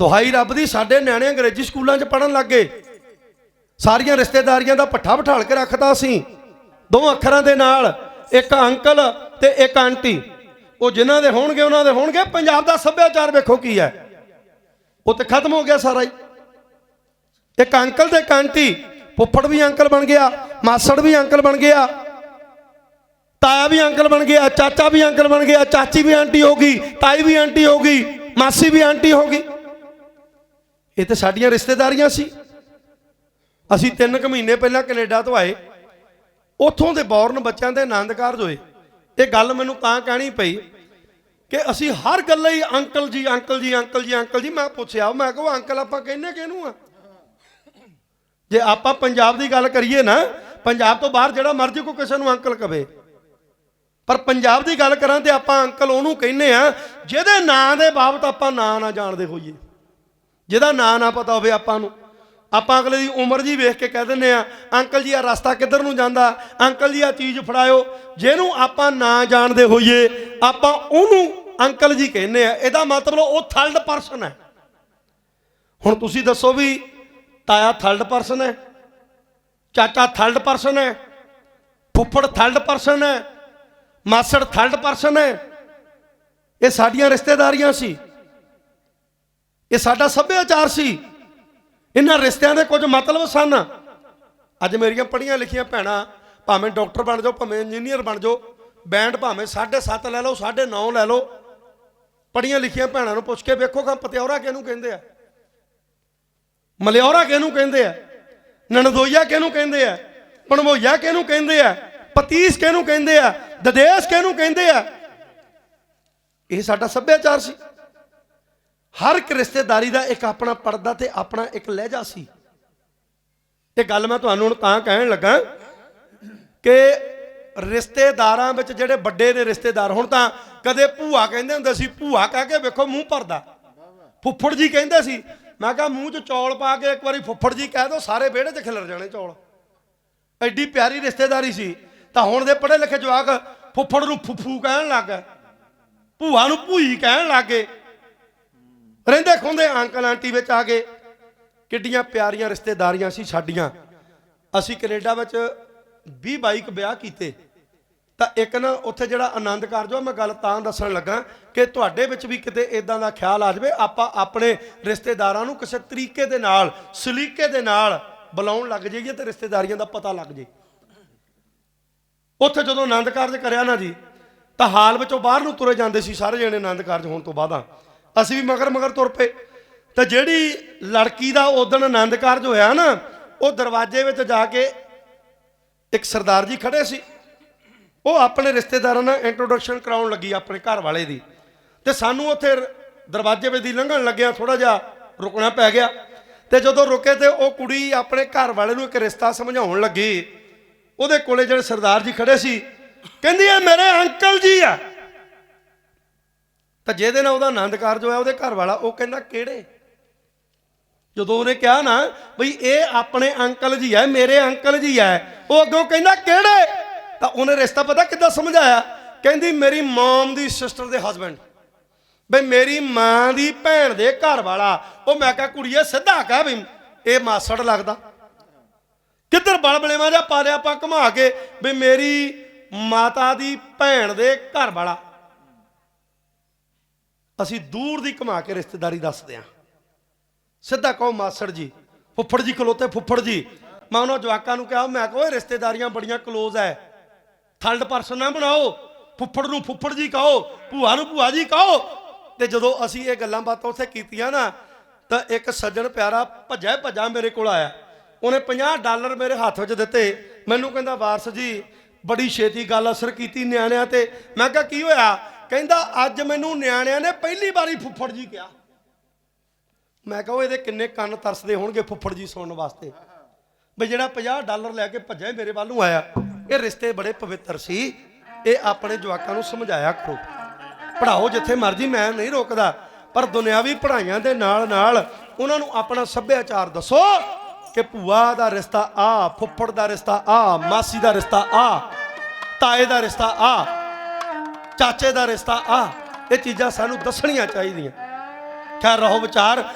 ਦੁਹਾਈ ਰੱਬ ਦੀ, ਸਾਡੇ ਨਿਆਣੇ ਅੰਗਰੇਜ਼ੀ ਸਕੂਲਾਂ 'ਚ ਪੜਨ ਗਏ। ਸਾਰੀਆਂ ਰਿਸ਼ਤੇਦਾਰੀਆਂ ਦਾ ਪੱਠਾ ਬਿਠਾਲ ਕੇ ਰੱਖਦਾ ਸੀ। ਦੋ ਅੱਖਰਾਂ ਦੇ ਨਾਲ, ਇੱਕ ਅੰਕਲ ਤੇ ਇੱਕ ਆਂਟੀ। ਉਹ ਜਿਨ੍ਹਾਂ ਦੇ ਹੋਣਗੇ, ਉਹਨਾਂ ਦੇ ਹੋਣਗੇ। ਪੰਜਾਬ ਦਾ ਸੱਭਿਆਚਾਰ ਵੇਖੋ ਕੀ ਹੈ। ਉਹ ਤੇ ਖਤਮ ਹੋ ਗਿਆ ਸਾਰਾ ਹੀ। ਇੱਕ ਅੰਕਲ ਤੇ ਇੱਕ ਆਂਟੀ। ਫੁੱਫੜ ਵੀ ਅੰਕਲ ਬਣ ਗਿਆ, ਮਾਸੜ ਵੀ ਅੰਕਲ ਬਣ ਗਿਆ, ਤਾਇਆ ਵੀ ਅੰਕਲ ਬਣ ਗਿਆ, ਚਾਚਾ ਵੀ ਅੰਕਲ ਬਣ ਗਿਆ, ਚਾਚੀ ਵੀ ਆਂਟੀ ਹੋ ਗਈ, ਤਾਈ ਵੀ ਆਂਟੀ ਹੋ ਗਈ, ਮਾਸੀ ਵੀ ਆਂਟੀ ਹੋ ਗਈ। ਇਹ ਤੇ ਸਾਡੀਆਂ ਰਿਸ਼ਤੇਦਾਰੀਆਂ ਸੀ। ਅਸੀਂ 3 ਕੁ ਮਹੀਨੇ ਪਹਿਲਾਂ ਕੈਨੇਡਾ ਤੋਂ ਆਏ। ਉੱਥੋਂ ਦੇ ਬੌਰਨ ਬੱਚਿਆਂ ਦੇ ਆਨੰਦ ਕਾਰਜ ਹੋਏ। ਇਹ ਗੱਲ ਮੈਨੂੰ ਤਾਂ ਕਹਿਣੀ ਪਈ ਕਿ ਅਸੀਂ ਹਰ ਗੱਲ ਹੀ uncle ji uncle ji uncle ji uncle ji, ਮੈਂ ਪੁੱਛਿਆ, ਮੈਂ ਕਿਹਾ ਅੰਕਲ ਆਪਾਂ ਕਹਿੰਨੇ ਕਿਹਨੂੰ ਆ? ਜੇ ਆਪਾਂ ਪੰਜਾਬ ਦੀ ਗੱਲ ਕਰੀਏ ਨਾ, ਪੰਜਾਬ ਤੋਂ ਬਾਹਰ ਜਿਹੜਾ ਮਰਜ਼ੀ ਕੋਈ ਕਿਸੇ ਨੂੰ ਅੰਕਲ ਕਵੇ। ਪਰ ਪੰਜਾਬ ਦੀ ਗੱਲ ਕਰਾਂ ਤੇ ਆਪਾਂ ਅੰਕਲ ਉਹਨੂੰ ਕਹਿੰਨੇ ਆ, ਜਿਹਦੇ ਨਾਂ ਦੇ ਬਾਬਤ ਆਪਾਂ ਨਾਂ ਨਾ ਜਾਣਦੇ ਹੋਈਏ। ਜਿਹਦਾ ਨਾਂ ਨਾ ਪਤਾ ਹੋਵੇ ਆਪਾਂ ਨੂੰ। ਆਪਾਂ ਅਗਲੇ ਦੀ ਉਮਰ ਜੀ ਵੇਖ ਕੇ ਕਹਿ ਦਿੰਦੇ ਆ ਅੰਕਲ ਜੀ ਆ ਰਸਤਾ ਕਿੱਧਰ ਨੂੰ ਜਾਂਦਾ? ਅੰਕਲ ਜੀ ਆ ਚੀਜ਼ ਫੜਾਇਓ। ਜਿਹਨੂੰ ਆਪਾਂ ਨਾ ਜਾਣਦੇ ਹੋਈਏ, ਆਪਾਂ ਉਹਨੂੰ ਅੰਕਲ ਜੀ ਕਹਿੰਦੇ ਆ ਇਹਦਾ ਮਤਲਬ ਉਹ ਥਰਡ ਪਰਸਨ ਹੈ। ਹੁਣ ਤੁਸੀਂ ਦੱਸੋ ਵੀ ਤਾਇਆ ਥਰਡ ਪਰਸਨ ਹੈ, ਚਾਚਾ ਥਰਡ ਪਰਸਨ ਹੈ, ਫੁੱਫੜ ਥਰਡ ਪਰਸਨ ਹੈ, ਮਾਸੜ ਥਰਡ ਪਰਸਨ ਹੈ। ਇਹ ਸਾਡੀਆਂ ਰਿਸ਼ਤੇਦਾਰੀਆਂ ਸੀ। ਇਹ ਸਾਡਾ ਸੱਭਿਆਚਾਰ ਸੀ। ਇਹਨਾਂ ਰਿਸ਼ਤਿਆਂ ਦੇ ਕੁਝ ਮਤਲਬ ਸਨ। ਅੱਜ ਮੇਰੀਆਂ ਪੜ੍ਹੀਆਂ ਲਿਖੀਆਂ ਭੈਣਾਂ, ਭਾਵੇਂ ਡਾਕਟਰ ਬਣ ਜਾਓ, ਭਾਵੇਂ ਇੰਜੀਨੀਅਰ ਬਣ ਜਾਓ, ਬੈਂਡ ਭਾਵੇਂ 7.5 ਲੈ ਲਓ 9.5 ਲੈ ਲਓ। ਪੜ੍ਹੀਆਂ ਲਿਖੀਆਂ ਭੈਣਾਂ ਨੂੰ ਪੁੱਛ ਕੇ ਵੇਖੋ ਕਿ ਪਤਿਆਉਰਾ ਕਿਹਨੂੰ ਕਹਿੰਦੇ ਆ? ਮਲਿਆਉਰਾ ਕਿਹਨੂੰ ਕਹਿੰਦੇ ਆ? ਨਣਦੋਈਆ ਕਿਹਨੂੰ ਕਹਿੰਦੇ ਆ? ਪਣਵੋਈਆ ਕਿਹਨੂੰ ਕਹਿੰਦੇ ਆ? ਪਤੀਸ ਕਿਹਨੂੰ ਕਹਿੰਦੇ ਆ? ਦਦੇਸ ਕਿਹਨੂੰ ਕਹਿੰਦੇ ਆ? ਇਹ ਸਾਡਾ ਸੱਭਿਆਚਾਰ ਸੀ। ਹਰ ਇੱਕ ਰਿਸ਼ਤੇਦਾਰੀ ਦਾ ਇੱਕ ਆਪਣਾ ਪਰਦਾ ਤੇ ਆਪਣਾ ਇੱਕ ਲਹਿਜਾ ਸੀ। ਇਹ ਗੱਲ ਮੈਂ ਤੁਹਾਨੂੰ ਹੁਣ ਤਾਂ ਕਹਿਣ ਲੱਗਾ ਕਿ ਰਿਸ਼ਤੇਦਾਰਾਂ ਵਿੱਚ ਜਿਹੜੇ ਵੱਡੇ ਦੇ ਰਿਸ਼ਤੇਦਾਰ, ਹੁਣ ਤਾਂ ਕਦੇ ਭੂਆ ਕਹਿੰਦੇ ਹੁੰਦੇ ਸੀ, ਭੂਆ ਕਹਿ ਕੇ ਵੇਖੋ ਮੂੰਹ ਭਰਦਾ। ਫੁੱਫੜ ਜੀ ਕਹਿੰਦੇ ਸੀ, ਮੈਂ ਕਿਹਾ ਮੂੰਹ 'ਚ ਚੌਲ ਪਾ ਕੇ ਇੱਕ ਵਾਰੀ ਫੁੱਫੜ ਜੀ ਕਹਿ ਦੋ, ਸਾਰੇ ਵਿਹੜੇ 'ਚ ਖਿਲਰ ਜਾਣੇ ਚੌਲ। ਐਡੀ ਪਿਆਰੀ ਰਿਸ਼ਤੇਦਾਰੀ ਸੀ। ਤਾਂ ਹੁਣ ਦੇ ਪੜ੍ਹੇ ਲਿਖੇ ਜਵਾਕ ਫੁੱਫੜ ਨੂੰ ਫੁੱਫੂ ਕਹਿਣ ਲੱਗ ਗਏ, ਭੂਆ ਨੂੰ ਭੂਈ ਕਹਿਣ ਲੱਗ ਗਏ। ਰਹਿੰਦੇ ਖੁੰਦੇ ਅੰਕਲ ਆਂਟੀ ਵਿੱਚ ਆ ਗਏ ਕਿੱਡੀਆਂ ਪਿਆਰੀਆਂ ਰਿਸ਼ਤੇਦਾਰੀਆਂ ਸੀ ਸਾਡੀਆਂ। ਅਸੀਂ ਕੈਨੇਡਾ ਵਿੱਚ 20 ਬਾਈਕ ਵਿਆਹ ਕੀਤੇ। ਤਾਂ ਇੱਕ ਨਾ ਉੱਥੇ ਜਿਹੜਾ ਆਨੰਦ ਕਾਰਜ ਉਹ ਮੈਂ ਗੱਲ ਤਾਂ ਦੱਸਣ ਲੱਗਾ ਕਿ ਤੁਹਾਡੇ ਵਿੱਚ ਵੀ ਕਿਤੇ ਇਦਾਂ ਦਾ ਖਿਆਲ ਆ ਜਾਵੇ, ਆਪਾਂ ਆਪਣੇ ਰਿਸ਼ਤੇਦਾਰਾਂ ਨੂੰ ਕਿਸੇ ਤਰੀਕੇ ਦੇ ਨਾਲ, ਸਲੀਕੇ ਦੇ ਨਾਲ ਬੁਲਾਉਣ ਲੱਗ ਜਾਈਏ ਤੇ ਰਿਸ਼ਤੇਦਾਰੀਆਂ ਦਾ ਪਤਾ ਲੱਗ ਜੇ ਉੱਥੇ ਜਦੋਂ ਆਨੰਦ ਕਾਰਜ ਕਰਿਆ ਨਾ ਜੀ, ਤਾਂ ਹਾਲ ਵਿੱਚੋਂ ਬਾਹਰ ਨੂੰ ਤੁਰੇ ਜਾਂਦੇ ਸੀ, ਸਾਰੇ ਜਣੇ ਆਨੰਦ ਕਾਰਜ ਹੋਣ ਤੋਂ ਬਾਅਦਾਂ। ਅਸੀਂ ਵੀ ਮਗਰ ਮਗਰ ਤੁਰ ਪਏ। ਤਾਂ ਜਿਹੜੀ ਲੜਕੀ ਦਾ ਉਦਣ ਆਨੰਦ ਕਾਰਜ ਹੋਇਆ ਨਾ, ਉਹ ਦਰਵਾਜ਼ੇ ਵਿੱਚ ਜਾ ਕੇ ਇੱਕ ਸਰਦਾਰ ਜੀ ਖੜੇ ਸੀ। ਉਹ ਆਪਣੇ ਰਿਸ਼ਤੇਦਾਰਾਂ ਨਾਲ ਇੰਟਰੋਡਕਸ਼ਨ ਕਰਾਉਣ ਲੱਗੀ ਆਪਣੇ ਘਰ ਵਾਲੇ ਦੀ। ਤੇ ਸਾਨੂੰ ਉੱਥੇ ਦਰਵਾਜ਼ੇ ਵਿੱਚ ਦੀ ਲੰਘਣ ਲੱਗਿਆ ਥੋੜਾ ਜਿਹਾ ਰੁਕਣਾ ਪੈ ਗਿਆ। ਤੇ ਜਦੋਂ ਰੁਕੇ ਤੇ ਉਹ ਕੁੜੀ ਆਪਣੇ ਘਰ ਵਾਲੇ ਨੂੰ ਇੱਕ ਰਿਸ਼ਤਾ ਸਮਝਾਉਣ ਲੱਗੀ। ਉਹਦੇ ਕੋਲੇ ਜਿਹੜੇ ਸਰਦਾਰ ਜੀ ਖੜੇ ਸੀ, ਕਹਿੰਦੀ, ਇਹ ਮੇਰੇ ਅੰਕਲ ਜੀ ਆ। ਤਾਂ ਜਿਹਦੇ ਨਾਲ ਉਹਦਾ ਆਨੰਦ ਕਾਰਜ ਹੋਇਆ, ਉਹਦੇ ਘਰ ਵਾਲਾ, ਉਹ ਕਹਿੰਦਾ, ਕਿਹੜੇ? ਜਦੋਂ ਉਹਨੇ ਕਿਹਾ ਨਾ, ਬਈ, ਇਹ ਆਪਣੇ ਅੰਕਲ ਜੀ ਐ ਮੇਰੇ ਅੰਕਲ ਜੀ ਐ ਉਹ ਅੱਗੋਂ ਕਹਿੰਦਾ, ਕਿਹੜੇ? ਤਾਂ ਉਹਨੇ ਰਿਸ਼ਤਾ ਪਤਾ ਕਿੱਦਾਂ ਸਮਝਾਇਆ? ਕਹਿੰਦੀ, ਮੇਰੀ ਮਮ ਦੀ ਸਿਸਟਰ ਦੇ ਹਸਬੰਡ ਬਈ, ਮੇਰੀ ਮਾਂ ਦੀ ਭੈਣ ਦੇ ਘਰ ਵਾਲਾ। ਉਹ ਮੈਂ ਕਿਹਾ, ਕੁੜੀਏ, ਸਿੱਧਾ ਕਹਿ ਵੀ ਇਹ ਮਾਸੜ ਲੱਗਦਾ। ਕਿੱਧਰ ਬਲਬਲੇਵਾ ਜਾਂ ਪਾ ਲਿਆ ਆਪਾਂ ਘੁਮਾ ਕੇ? ਵੀ ਮੇਰੀ ਮਾਤਾ ਦੀ ਭੈਣ ਦੇ ਘਰ ਵਾਲਾ। ਅਸੀਂ ਦੂਰ ਦੀ ਘੁਮਾ ਕੇ ਰਿਸ਼ਤੇਦਾਰੀ ਦੱਸਦੇ ਹਾਂ। ਸਿੱਧਾ ਕਹੋ, ਮਾਸੜ ਜੀ, ਫੁੱਫੜ ਜੀ ਖਲੋਤੇ, ਫੁੱਫੜ ਜੀ। ਮੈਂ ਉਹਨਾਂ ਜਵਾਕਾਂ ਨੂੰ ਕਿਹਾ, ਮੈਂ ਕਹੋ ਇਹ ਰਿਸ਼ਤੇਦਾਰੀਆਂ ਬੜੀਆਂ ক্লোਜ਼ ਐ। ਥਰਡ ਪਰਸਨ ਨਾ ਬਣਾਓ। ਫੁੱਫੜ ਨੂੰ ਫੁੱਫੜ ਜੀ ਕਹੋ, ਭੂਆ ਨੂੰ ਭੂਆ ਜੀ ਕਹੋ। ਤੇ ਜਦੋਂ ਅਸੀਂ ਇਹ ਗੱਲਾਂ ਬਾਤਾਂ ਉੱਥੇ ਕੀਤੀਆਂ ਨਾ, ਤਾਂ ਇੱਕ ਸੱਜਣ ਪਿਆਰਾ ਭੱਜਾ ਭੱਜਾ ਮੇਰੇ ਕੋਲ ਆਇਆ। ਉਹਨੇ 50 ਡਾਲਰ ਮੇਰੇ ਹੱਥ ਵਿੱਚ ਦਿੱਤੇ। ਮੈਨੂੰ ਕਹਿੰਦਾ, ਵਾਰਸ ਜੀ, ਬੜੀ ਛੇਤੀ ਗੱਲ ਅਸਰ ਕੀਤੀ ਨਿਆਣਿਆਂ ਤੇ। ਮੈਂ ਕਿਹਾ, ਕੀ ਹੋਇਆ? ਕਹਿੰਦਾ, ਅੱਜ ਮੈਨੂੰ ਨਿਆਣਿਆਂ ਨੇ ਪਹਿਲੀ ਵਾਰੀ ਫੁੱਫੜ ਜੀ ਕਿਹਾ। ਮੈਂ ਕਹਾਂ ਇਹਦੇ ਕਿੰਨੇ ਕੰਨ ਤਰਸਦੇ ਹੋਣਗੇ ਫੁੱਫੜ ਜੀ ਸੁਣਨ ਵਾਸਤੇ। ਬਈ ਜਿਹੜਾ 50 ਡਾਲਰ ਲੈ ਕੇ ਭੱਜਿਆ ਮੇਰੇ ਵੱਲ ਨੂੰ ਆਇਆ। ਇਹ ਰਿਸ਼ਤੇ ਬੜੇ ਪਵਿੱਤਰ ਸੀ। ਇਹ ਆਪਣੇ ਜਵਾਕਾਂ ਨੂੰ ਸਮਝਾਇਆ ਕਰੋ। ਪੜਾਓ ਜਿੱਥੇ ਮਰਜ਼ੀ, ਮੈਂ ਨਹੀਂ ਰੋਕਦਾ। ਪਰ ਦੁਨਿਆਵੀ ਪੜ੍ਹਾਈਆਂ ਦੇ ਨਾਲ ਨਾਲ ਉਹਨਾਂ ਨੂੰ ਆਪਣਾ ਸੱਭਿਆਚਾਰ ਦੱਸੋ ਕਿ ਭੂਆ ਦਾ ਰਿਸ਼ਤਾ ਆ, ਫੁੱਫੜ ਦਾ ਰਿਸ਼ਤਾ ਆ, ਮਾਸੀ ਦਾ ਰਿਸ਼ਤਾ ਆ, ਤਾਏ ਦਾ ਰਿਸ਼ਤਾ ਆ। ਚਾਚੇ ਦਾ ਰਿਸ਼ਤਾ ਆ ਇਹ ਚੀਜ਼ਾਂ ਸਾਨੂੰ ਦੱਸਣੀਆਂ ਚਾਹੀਦੀਆਂ। ਖੈਰ ਰਹੋ ਵਿਚਾਰ।